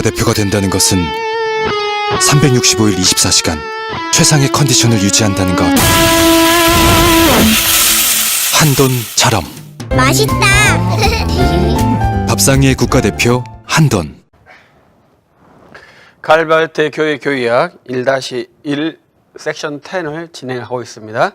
국가대표가 된다는 것은 365일 24시간 최상의 컨디션을 유지한다는 것. 한돈처럼 맛있다. 밥상위의 국가대표 한돈. 갈발대 교회 교의학 1-1 섹션 10을 진행하고 있습니다.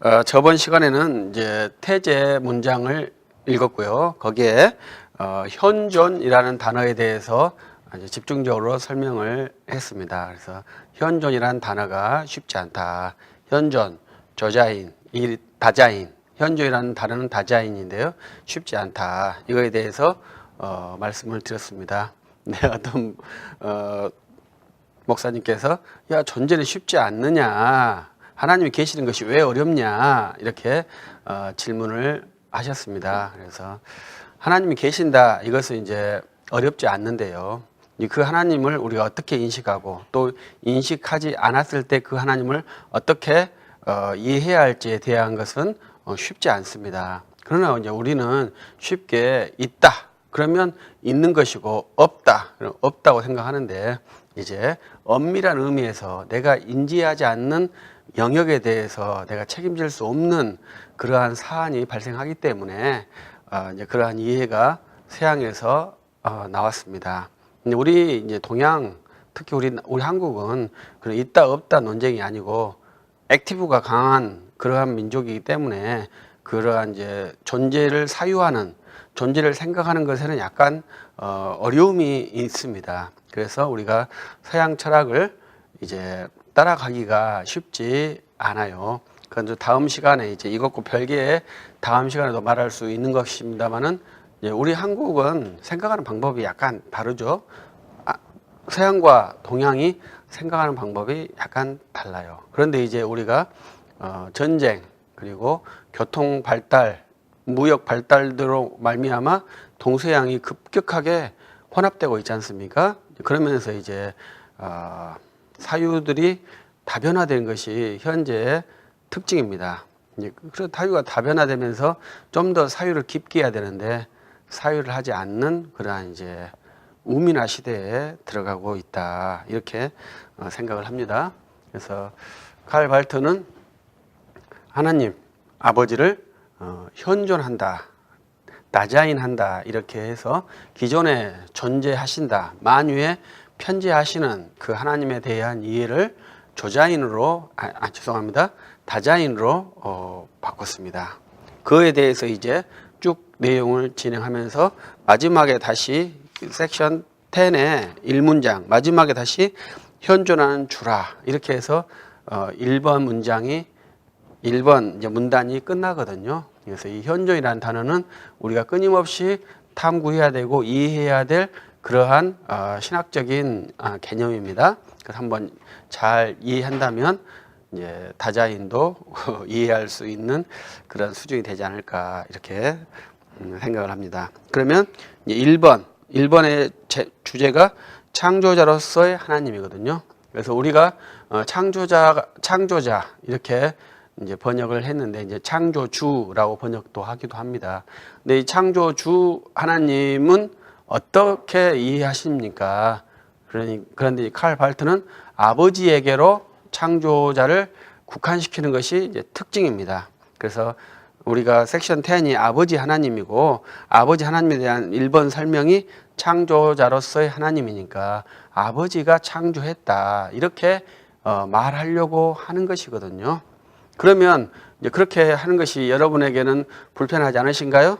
어, 저번 시간에는 이제 태제 문장을 읽었고요. 거기에 어, 현존이라는 단어에 대해서 아주 집중적으로 설명을 했습니다. 그래서 현존이라는 단어가 쉽지 않다. 현존, 저자인, 이 다자인, 현존이라는 단어는 다자인인데요. 쉽지 않다. 이거에 대해서 어, 말씀을 드렸습니다. 네, 어떤 어, 목사님께서 야 존재는 쉽지 않느냐 하나님이 계시는 것이 왜 어렵냐 이렇게 어, 질문을 하셨습니다. 그래서 하나님이 계신다 이것은 이제 어렵지 않는데요. 이그 하나님을 우리가 어떻게 인식하고 또 인식하지 않았을 때 그 하나님을 어떻게 어, 이해해야 할지에 대한 것은 어, 쉽지 않습니다. 그러나 이제 우리는 쉽게 있다 그러면 있는 것이고 없다 없다고 생각하는데 이제 엄밀한 의미에서 내가 인지하지 않는 영역에 대해서 내가 책임질 수 없는 그러한 사안이 발생하기 때문에 어, 이제 그러한 이해가 서양에서 어, 나왔습니다. 우리 이제 동양 특히 우리 우리 한국은 그런 있다 없다 논쟁이 아니고 액티브가 강한 그러한 민족이기 때문에 그러한 이제 존재를 사유하는 존재를 생각하는 것에는 약간 어, 어려움이 있습니다. 그래서 우리가 서양 철학을 이제 따라가기가 쉽지 않아요. 그건 다음 시간에 이제 이것과 별개의 다음 시간에도 말할 수 있는 것입니다만은 우리 한국은 생각하는 방법이 약간 다르죠. 아, 서양과 동양이 생각하는 방법이 약간 달라요. 그런데 이제 우리가 어, 전쟁 그리고 교통 발달, 무역 발달로 말미암아 동서양이 급격하게 혼합되고 있지 않습니까? 그러면서 이제 어, 사유들이 다변화된 것이 현재의 특징입니다. 그래서 사유가 다변화되면서 좀 더 사유를 깊게 해야 되는데 사유를 하지 않는 그러한 이제 우민화 시대에 들어가고 있다 이렇게 어, 생각을 합니다. 그래서 칼 발트는 하나님 아버지를 어, 현존한다, 다자인한다 이렇게 해서 기존에 존재하신다 만유에 편재하시는 그 하나님에 대한 이해를 조자인으로 아, 아 죄송합니다 다자인으로 어, 바꿨습니다. 그에 대해서 이제 쭉 내용을 진행하면서 마지막에 다시 섹션 10의 1문장 마지막에 다시 현존하는 주라 이렇게 해서 어 1번 문장이 1번 이제 문단이 끝나거든요. 그래서 이 현존이라는 단어는 우리가 끊임없이 탐구해야 되고 이해해야 될 그러한 어 신학적인 아, 개념입니다. 그래서 한번 잘 이해한다면 이제 다자인도 이해할 수 있는 그런 수준이 되지 않을까 이렇게 음, 생각을 합니다. 그러면 이제 1번, 1번의 주제가 창조자로서의 하나님이거든요. 그래서 우리가 어, 창조자, 창조자 이렇게 이제 번역을 했는데 이제 창조주라고 번역도 하기도 합니다. 근데 이 창조주 하나님은 어떻게 이해하십니까? 그러니 그런데 칼 발트는 아버지에게로 창조자를 국한시키는 것이 특징입니다. 그래서 우리가 섹션 10이 아버지 하나님이고 아버지 하나님에 대한 1번 설명이 창조자로서의 하나님이니까 아버지가 창조했다. 이렇게 어, 말하려고 하는 것이거든요. 그러면 그렇게 하는 것이 여러분에게는 불편하지 않으신가요?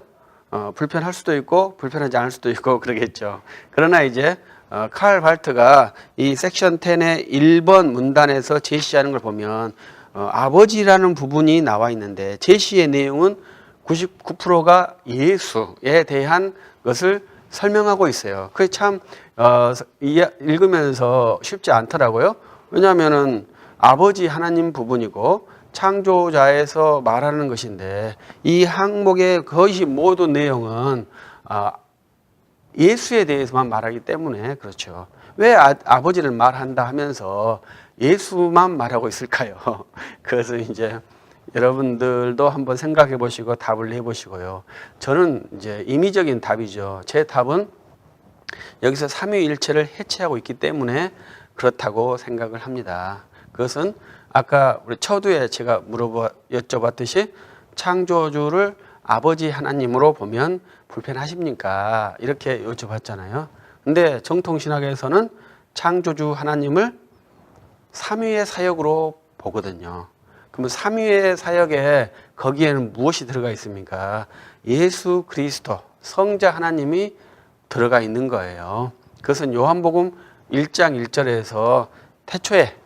어, 불편할 수도 있고 불편하지 않을 수도 있고 그러겠죠. 그러나 이제 어, 칼 발트가 이 섹션 10의 1번 문단에서 제시하는 걸 보면 어, 아버지라는 부분이 나와 있는데 제시의 내용은 99%가 예수에 대한 것을 설명하고 있어요. 그게 참 어, 읽으면서 쉽지 않더라고요. 왜냐하면은 아버지 하나님 부분이고 창조자에서 말하는 것인데 이 항목의 거의 모든 내용은 아, 예수에 대해서만 말하기 때문에 그렇죠. 왜 아, 아버지를 말한다 하면서 예수만 말하고 있을까요? 그래서 이제 여러분들도 한번 생각해 보시고 답을 해 보시고요. 저는 이제 임의적인 답이죠. 제 답은 여기서 삼위일체를 해체하고 있기 때문에 그렇다고 생각을 합니다. 그것은 아까 우리 처두에 제가 물어봐 여쭤봤듯이 창조주를 아버지 하나님으로 보면 불편하십니까? 이렇게 여쭤봤잖아요. 근데 정통신학에서는 창조주 하나님을 삼위의 사역으로 보거든요. 그러면 삼위의 사역에 거기에는 무엇이 들어가 있습니까? 예수 그리스도 성자 하나님이 들어가 있는 거예요. 그것은 요한복음 1장 1절에서 태초에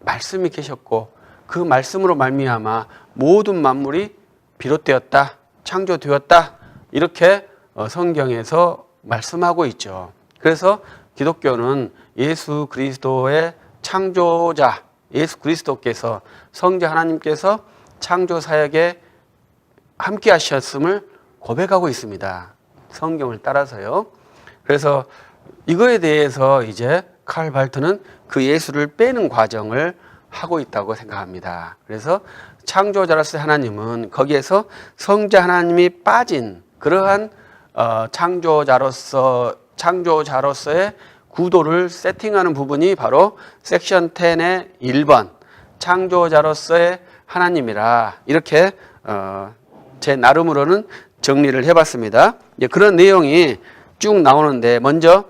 말씀이 계셨고 그 말씀으로 말미암아 모든 만물이 비롯되었다, 창조되었다 이렇게 어, 성경에서 말씀하고 있죠. 그래서 기독교는 예수 그리스도의 창조자 예수 그리스도께서 성자 하나님께서 창조 사역에 함께 하셨음을 고백하고 있습니다. 성경을 따라서요. 그래서 이거에 대해서 이제 칼 발트는 그 예수를 빼는 과정을 하고 있다고 생각합니다. 그래서 창조자로서 하나님은 거기에서 성자 하나님이 빠진 그러한 어, 창조자로서 창조자로서의 구도를 세팅하는 부분이 바로 섹션 10의 1번 창조자로서의 하나님이라 이렇게 어, 제 나름으로는 정리를 해봤습니다. 이제 그런 내용이 쭉 나오는데 먼저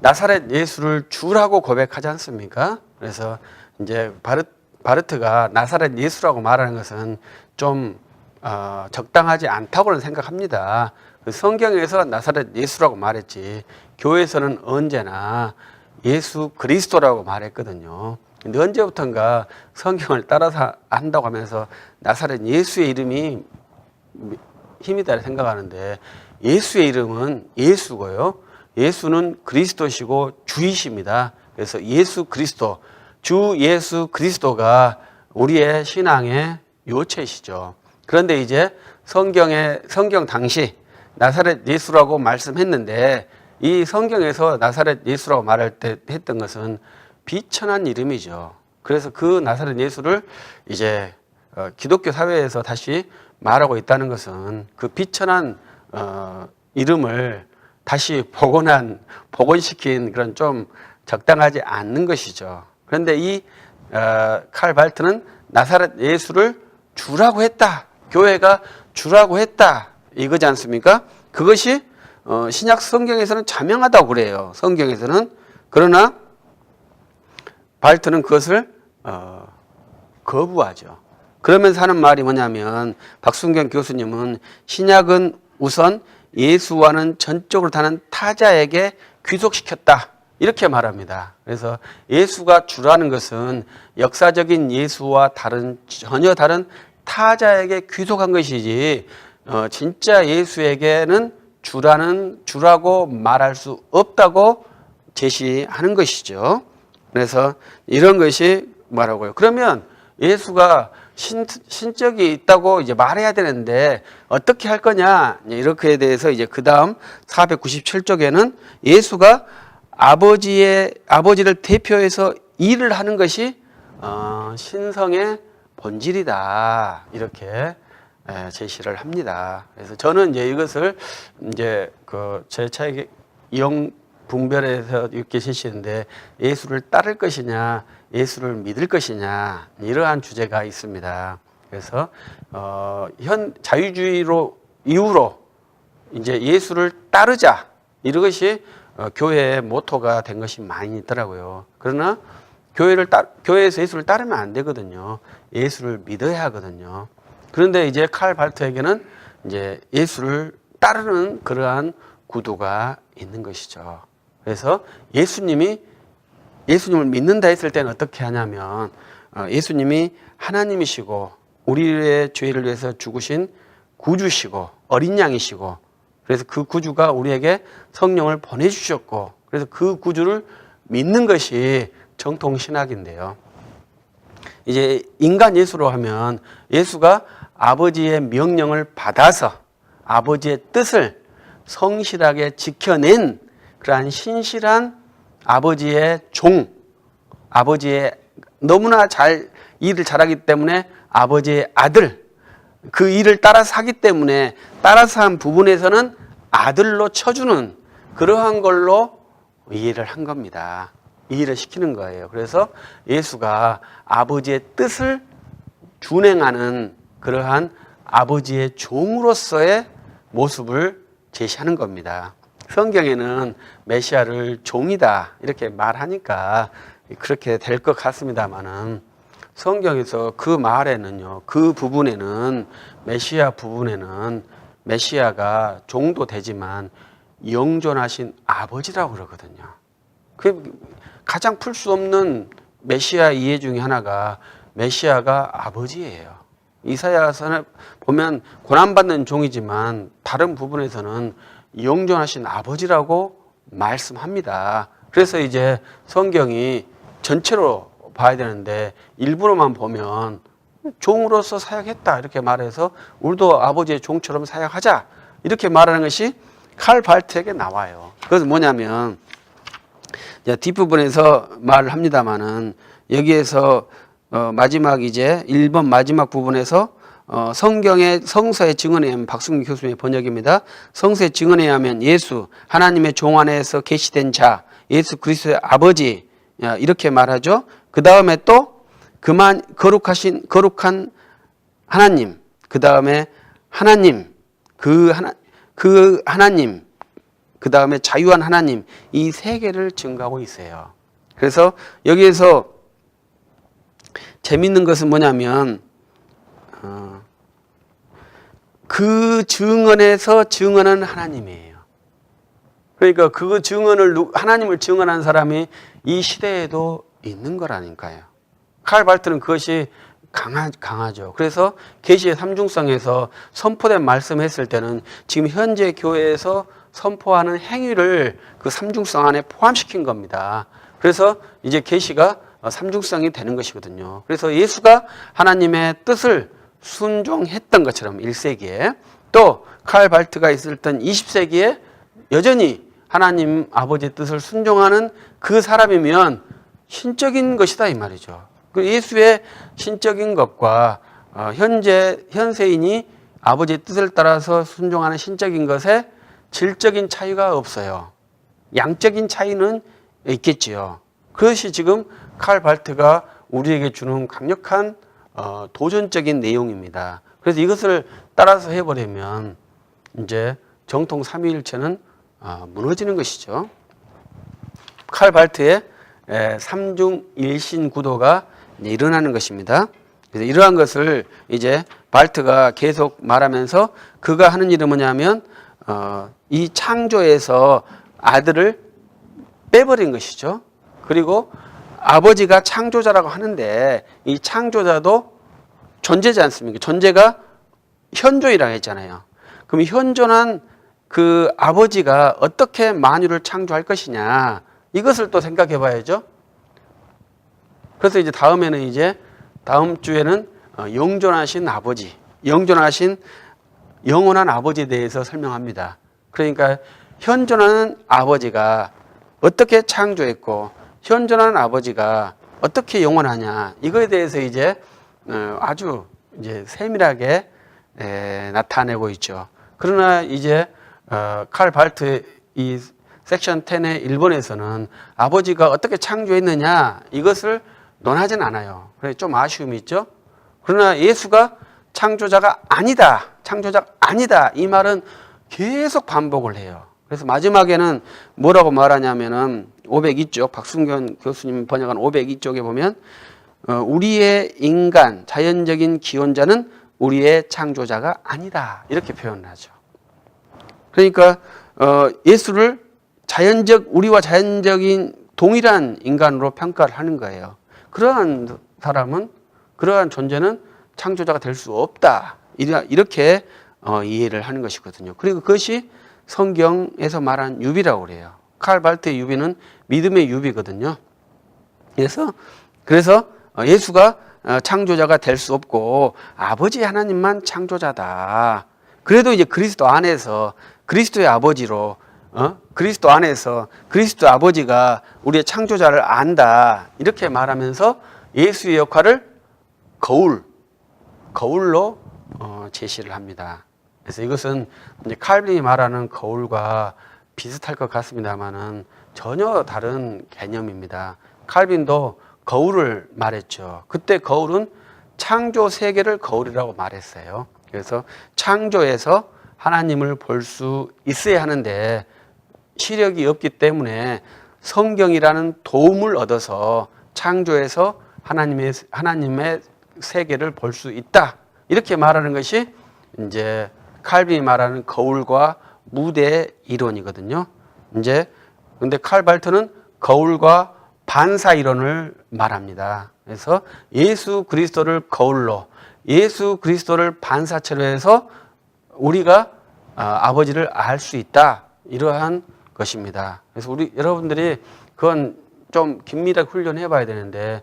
나사렛 예수를 주라고 고백하지 않습니까? 그래서 이제 바르, 바르트가 나사렛 예수라고 말하는 것은 좀 어, 적당하지 않다고는 생각합니다. 그 성경에서 나사렛 예수라고 말했지 교회에서는 언제나 예수 그리스도라고 말했거든요. 근데 언제부턴가 성경을 따라서 한다고 하면서 나사렛 예수의 이름이 힘이다 생각하는데 예수의 이름은 예수고요. 예수는 그리스도시고 주이십니다. 그래서 예수 그리스도, 주 예수 그리스도가 우리의 신앙의 요체시죠. 그런데 이제 성경에 성경 당시 나사렛 예수라고 말씀했는데 이 성경에서 나사렛 예수라고 말할 때 했던 것은 비천한 이름이죠. 그래서 그 나사렛 예수를 이제 어, 기독교 사회에서 다시 말하고 있다는 것은 그 비천한 어, 이름을 다시 복원한 복원시킨 그런 좀 적당하지 않는 것이죠. 그런데 이칼 어, 발트는 나사렛 예수를 주라고 했다. 교회가 주라고 했다. 이거지 않습니까? 그것이 어, 신약 성경에서는 자명하다고 그래요. 성경에서는 그러나 발트는 그것을 어, 거부하죠. 그러면서 하는 말이 뭐냐면 박순경 교수님은 신약은 우선 예수와는 전적으로 다른 타자에게 귀속시켰다. 이렇게 말합니다. 그래서 예수가 주라는 것은 역사적인 예수와 다른 전혀 다른 타자에게 귀속한 것이지 어, 진짜 예수에게는 주라는 주라고 말할 수 없다고 제시하는 것이죠. 그래서 이런 것이 말하고요. 그러면 예수가 신, 신적이 있다고 이제 말해야 되는데 어떻게 할 거냐 이렇게에 대해서 이제 그 다음 497쪽에는 예수가 아버지의 아버지를 대표해서 일을 하는 것이 어, 신성의 본질이다 이렇게 예, 제시를 합니다. 그래서 저는 이제 이것을 이제 그 제 차에 이용 분별해서 이렇게 제시했는데 예수를 따를 것이냐, 예수를 믿을 것이냐 이러한 주제가 있습니다. 그래서 어, 현 자유주의로 이후로 이제 예수를 따르자 이것이 어, 교회의 모토가 된 것이 많이 있더라고요. 그러나 교회를 따, 교회에서 예수를 따르면 안 되거든요. 예수를 믿어야 하거든요. 그런데 이제 칼 발트에게는 이제 예수를 따르는 그러한 구도가 있는 것이죠. 그래서 예수님이 예수님을 믿는다 했을 때는 어떻게 하냐면 어, 예수님이 하나님이시고 우리의 죄를 위해서 죽으신 구주시고 어린 양이시고 그래서 그 구주가 우리에게 성령을 보내주셨고 그래서 그 구주를 믿는 것이 정통 신학인데요. 이제 인간 예수로 하면 예수가 아버지의 명령을 받아서 아버지의 뜻을 성실하게 지켜낸 그러한 신실한 아버지의 종, 아버지의 너무나 잘 일을 잘하기 때문에 아버지의 아들, 그 일을 따라서 하기 때문에 따라서 한 부분에서는 아들로 쳐주는 그러한 걸로 이해를 한 겁니다. 이해를 시키는 거예요. 그래서 예수가 아버지의 뜻을 준행하는 그러한 아버지의 종으로서의 모습을 제시하는 겁니다. 성경에는 메시아를 종이다 이렇게 말하니까 그렇게 될 것 같습니다만은 성경에서 그 말에는요, 그 부분에는 메시아 부분에는 메시아가 종도 되지만 영존하신 아버지라고 그러거든요. 그 가장 풀 수 없는 메시아 이해 중에 하나가 메시아가 아버지예요. 이사야서에 보면 고난받는 종이지만 다른 부분에서는 영존하신 아버지라고 말씀합니다. 그래서 이제 성경이 전체로 봐야 되는데 일부로만 보면 종으로서 사역했다 이렇게 말해서 우리도 아버지의 종처럼 사역하자 이렇게 말하는 것이 칼 발트에게 나와요. 그것은 뭐냐면 뒷부분에서 말을 합니다마는 여기에서 어, 마지막 이제 1번 마지막 부분에서 어, 성경의 성서의 증언에 의하면 박승규 교수님의 번역입니다. 성서의 증언에 의하면 예수 하나님의 종 안에서 계시된 자 예수 그리스도의 아버지 야, 이렇게 말하죠. 그 다음에 또 그만 거룩하신 거룩한 하나님 그 다음에 하나님 그 하나 그 하나님 그 다음에 자유한 하나님 이 세 개를 증가하고 있어요. 그래서 여기에서 재밌는 것은 뭐냐면 어, 그 증언에서 증언은 하나님이에요. 그러니까 그 증언을 누- 하나님을 증언한 사람이 이 시대에도 있는 거라니까요. 칼 발트는 그것이 강하, 강하죠. 그래서 계시의 삼중성에서 선포된 말씀했을 때는 지금 현재 교회에서 선포하는 행위를 그 삼중성 안에 포함시킨 겁니다. 그래서 이제 계시가 삼중성이 되는 것이거든요. 그래서 예수가 하나님의 뜻을 순종했던 것처럼 1세기에 또 칼 발트가 있을 땐 20세기에 여전히 하나님 아버지의 뜻을 순종하는 그 사람이면 신적인 것이다 이 말이죠. 그 예수의 신적인 것과 어, 현재 현세인이 아버지의 뜻을 따라서 순종하는 신적인 것에 질적인 차이가 없어요. 양적인 차이는 있겠지요. 그것이 지금 칼 발트가 우리에게 주는 강력한 어, 도전적인 내용입니다. 그래서 이것을 따라서 해버리면 이제 정통 삼위일체는 어, 무너지는 것이죠. 칼 발트의 에, 삼중 일신 구도가 일어나는 것입니다. 그래서 이러한 것을 이제 발트가 계속 말하면서 그가 하는 일은 뭐냐면 어, 이 창조에서 아들을 빼버린 것이죠. 그리고 아버지가 창조자라고 하는데 이 창조자도 존재지 않습니까? 존재가 현존이라고 했잖아요. 그럼 현존한 그 아버지가 어떻게 만유를 창조할 것이냐 이것을 또 생각해 봐야죠. 그래서 이제 다음에는 이제 다음 주에는 어, 영존하신 아버지, 영존하신 영원한 아버지에 대해서 설명합니다. 그러니까 현존하는 아버지가 어떻게 창조했고 현존하는 아버지가 어떻게 영원하냐 이거에 대해서 이제 어, 아주 이제 세밀하게 에, 나타내고 있죠. 그러나 이제 어, 칼 발트 이 섹션 10의 일본에서는 아버지가 어떻게 창조했느냐 이것을 논하진 않아요. 그래 좀 아쉬움이 있죠. 그러나 예수가 창조자가 아니다, 창조자가 아니다 이 말은 계속 반복을 해요. 그래서 마지막에는 뭐라고 말하냐면은 502쪽 박순견 교수님 번역한 502쪽에 보면 어, 우리의 인간 자연적인 기원자는 우리의 창조자가 아니다 이렇게 표현을 하죠. 그러니까 어, 예수를 자연적 우리와 자연적인 동일한 인간으로 평가를 하는 거예요. 그러한 사람은 그러한 존재는 창조자가 될 수 없다. 이렇게 어, 이해를 하는 것이거든요. 그리고 그것이 성경에서 말한 유비라고 그래요. 칼 발트의 유비는 믿음의 유비거든요. 그래서 그래서 어, 예수가 어, 창조자가 될 수 없고 아버지 하나님만 창조자다. 그래도 이제 그리스도 안에서 그리스도의 아버지로 어? 그리스도 안에서 그리스도 아버지가 우리의 창조자를 안다. 이렇게 말하면서 예수의 역할을 거울 거울로 어, 제시를 합니다. 그래서 이것은 이제 칼빈이 말하는 거울과 비슷할 것 같습니다만은 전혀 다른 개념입니다. 칼빈도 거울을 말했죠. 그때 거울은 창조 세계를 거울이라고 말했어요. 그래서 창조에서 하나님을 볼 수 있어야 하는데 시력이 없기 때문에 성경이라는 도움을 얻어서 창조에서 하나님의 하나님의 세계를 볼 수 있다. 이렇게 말하는 것이 이제 칼빈이 말하는 거울과 무대 이론이거든요. 이제 근데 칼 발트는 거울과 반사 이론을 말합니다. 그래서 예수 그리스도를 거울로 예수 그리스도를 반사체로 해서 우리가 아, 아버지를 알 수 있다. 이러한 것입니다. 그래서 우리 여러분들이 그건 좀 긴밀하게 훈련해 봐야 되는데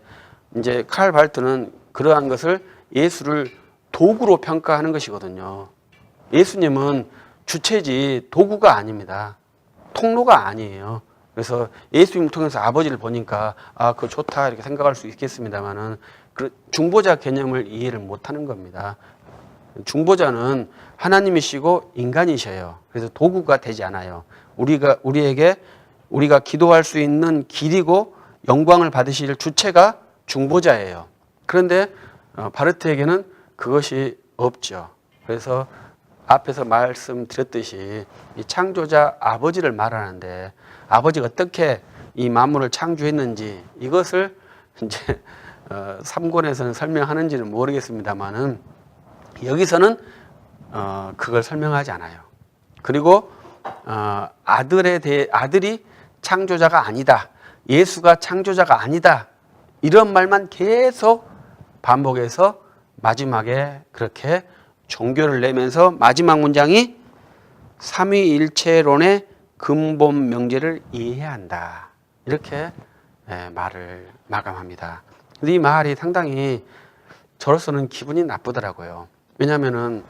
이제 칼 발트는 그러한 것을 예수를 도구로 평가하는 것이거든요. 예수님은 주체지 도구가 아닙니다. 통로가 아니에요. 그래서 예수님을 통해서 아버지를 보니까 아, 그거 좋다 이렇게 생각할 수 있겠습니다만은 그 중보자 개념을 이해를 못 하는 겁니다. 중보자는 하나님이시고 인간이셔요. 그래서 도구가 되지 않아요. 우리가 우리에게 우리가 기도할 수 있는 길이고 영광을 받으실 주체가 중보자예요. 그런데 어, 바르트에게는 그것이 없죠. 그래서 앞에서 말씀드렸듯이 이 창조자 아버지를 말하는데 아버지가 어떻게 이 만물을 창조했는지 이것을 이제 어, 3권에서는 설명하는지는 모르겠습니다만은 여기서는 어, 그걸 설명하지 않아요. 그리고 어, 아들에 대해 아들이 창조자가 아니다. 예수가 창조자가 아니다. 이런 말만 계속 반복해서 마지막에 그렇게 종교를 내면서 마지막 문장이 삼위일체론의 근본 명제를 이해해야 한다. 이렇게 예, 말을 마감합니다. 이 말이 상당히 저로서는 기분이 나쁘더라고요. 왜냐하면은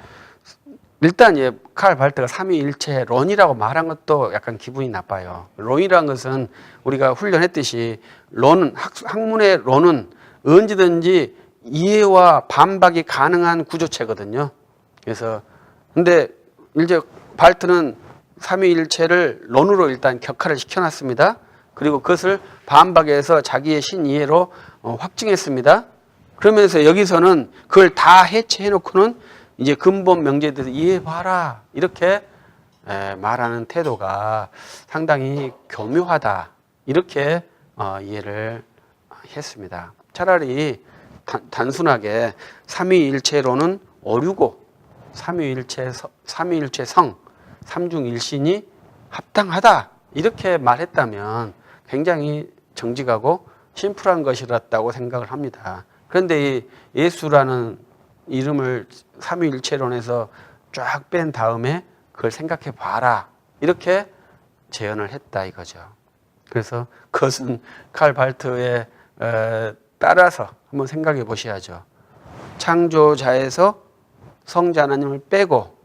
일단 예, 칼 발트가 삼위일체 론이라고 말한 것도 약간 기분이 나빠요. 론이라는 것은 우리가 훈련했듯이 론은 학, 학문의 론은 언제든지 이해와 반박이 가능한 구조체거든요. 그래서 근데 이제 발트는 삼위일체를 론으로 일단 격화를 시켜놨습니다. 그리고 그것을 반박해서 자기의 신이해로 어, 확증했습니다. 그러면서 여기서는 그걸 다 해체해놓고는 이제 근본 명제에 대해서 이해해봐라 이렇게 에, 말하는 태도가 상당히 교묘하다 이렇게 어, 이해를 했습니다. 차라리 단, 단순하게 삼위일체로는 오류고 삼위일체 서- 삼위일체 성 삼중일신이 합당하다 이렇게 말했다면 굉장히 정직하고 심플한 것이었다고 생각을 합니다. 그런데 이 예수라는 이름을 삼위일체론에서 쫙 뺀 다음에 그걸 생각해 봐라 이렇게 제언을 했다 이거죠. 그래서 그것은 칼 발트에 에, 따라서 한번 생각해 보셔야죠. 창조자에서 성자 하나님을 빼고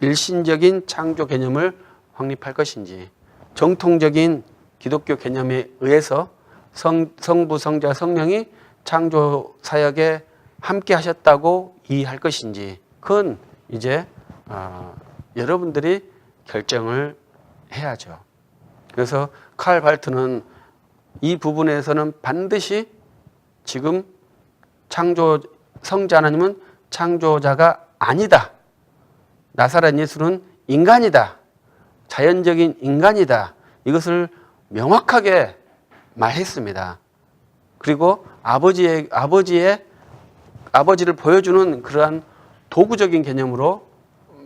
일신적인 창조 개념을 확립할 것인지 정통적인 기독교 개념에 의해서 성, 성부, 성자, 성령이 창조 사역에 함께 하셨다고 이해할 것인지 그건 이제 어, 여러분들이 결정을 해야죠. 그래서 칼 발트는 이 부분에서는 반드시 지금 창조 성자 하나님은 창조자가 아니다. 나사렛 예수는 인간이다. 자연적인 인간이다. 이것을 명확하게 말했습니다. 그리고 아버지의 아버지의 아버지를 보여주는 그러한 도구적인 개념으로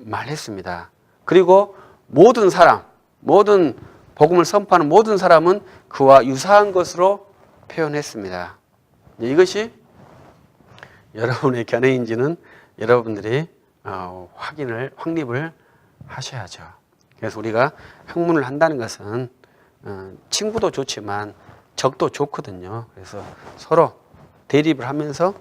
말했습니다. 그리고 모든 사람, 모든 복음을 선포하는 모든 사람은 그와 유사한 것으로 표현했습니다. 이것이 여러분의 견해인지는 여러분들이 어, 확인을 확립을 하셔야죠. 그래서 우리가 학문을 한다는 것은 어, 친구도 좋지만 적도 좋거든요. 그래서 서로 대립을 하면서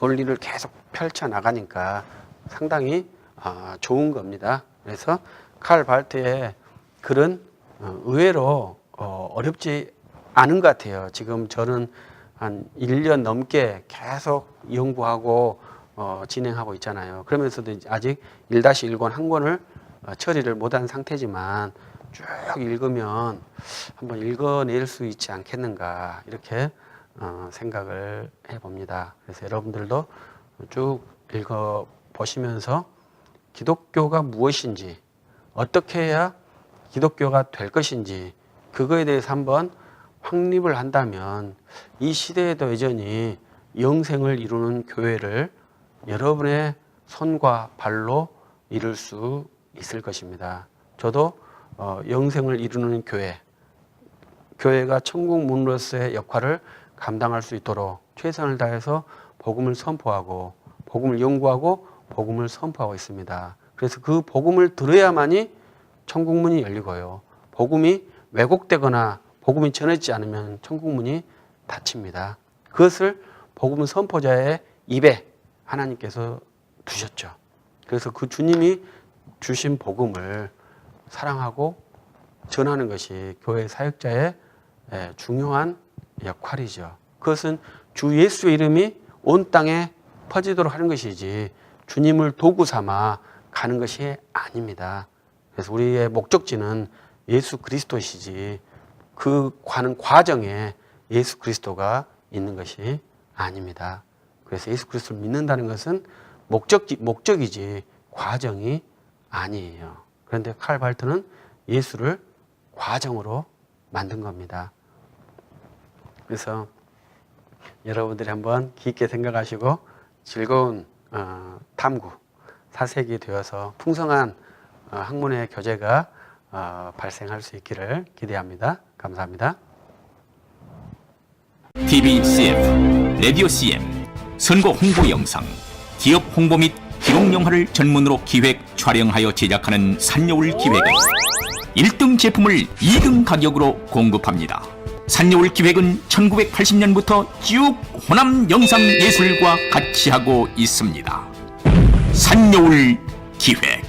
논리를 계속 펼쳐 나가니까 상당히 어, 좋은 겁니다. 그래서 칼 발트의 글은 어, 의외로 어, 어렵지 않은 것 같아요. 지금 저는 한 1년 넘게 계속 연구하고 어, 진행하고 있잖아요. 그러면서도 아직 1-1권 한 권을 어, 처리를 못한 상태지만 쭉 읽으면 한번 읽어낼 수 있지 않겠는가 이렇게 어, 생각을 해봅니다. 그래서 여러분들도 쭉 읽어 보시면서 기독교가 무엇인지 어떻게 해야 기독교가 될 것인지 그거에 대해서 한번 확립을 한다면 이 시대에도 여전히 영생을 이루는 교회를 여러분의 손과 발로 이룰 수 있을 것입니다. 저도 어, 영생을 이루는 교회, 교회가 천국 문으로서의 역할을 감당할 수 있도록 최선을 다해서 복음을 선포하고 복음을 연구하고 복음을 선포하고 있습니다. 그래서 그 복음을 들어야만이 천국 문이 열리고요. 복음이 왜곡되거나 복음이 전해지지 않으면 천국 문이 닫힙니다. 그것을 복음 선포자의 입에 하나님께서 두셨죠. 그래서 그 주님이 주신 복음을 사랑하고 전하는 것이 교회 사역자의 예, 중요한 역할이죠. 그것은 주 예수의 이름이 온 땅에 퍼지도록 하는 것이지 주님을 도구 삼아 가는 것이 아닙니다. 그래서 우리의 목적지는 예수 그리스도시지 그 가는 과정에 예수 그리스도가 있는 것이 아닙니다. 그래서 예수 그리스도를 믿는다는 것은 목적지, 목적이지 과정이 아니에요. 그런데 칼 발트는 예수를 과정으로 만든 겁니다. 그래서 여러분들이 한번 깊게 생각하시고 즐거운 어, 탐구, 사색이 되어서 풍성한 어, 학문의 교재가 어, 발생할 수 있기를 기대합니다. 감사합니다. TV CF, 라디오 CM, 선거 홍보 영상, 기업 홍보 및 기록 영화를 전문으로 기획, 촬영하여 제작하는 산여울 기획은 1등 제품을 2등 가격으로 공급합니다. 산여울 기획은 1980년부터 쭉 호남 영상 예술과 같이 하고 있습니다. 산여울 기획